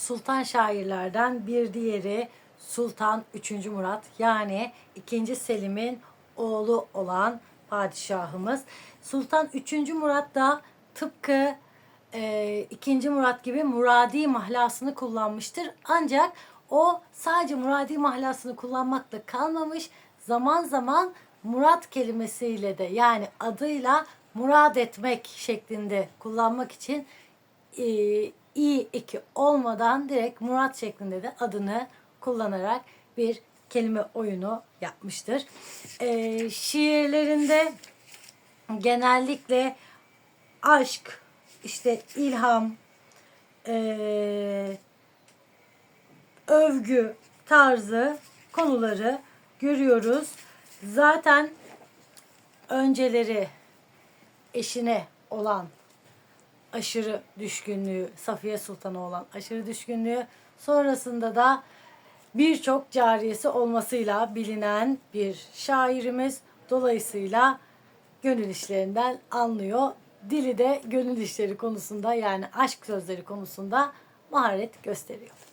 Sultan şairlerden bir diğeri Sultan 3. Murat yani 2. Selim'in oğlu olan padişahımız. Sultan 3. Murat da tıpkı e, 2. Murat gibi muradi mahlasını kullanmıştır. Ancak o sadece muradi mahlasını kullanmakla kalmamış zaman zaman murat kelimesiyle de yani adıyla murad etmek şeklinde kullanmak için e, iyi 2 olmadan direkt Murat şeklinde de adını kullanarak bir kelime oyunu yapmıştır. E, şiirlerinde genellikle aşk, işte ilham, e, övgü tarzı konuları görüyoruz. Zaten önceleri eşine olan aşırı düşkünlüğü, Safiye Sultan'a olan aşırı düşkünlüğü, sonrasında da birçok cariyesi olmasıyla bilinen bir şairimiz. Dolayısıyla gönül işlerinden anlıyor. Dili de gönül işleri konusunda yani aşk sözleri konusunda maharet gösteriyor.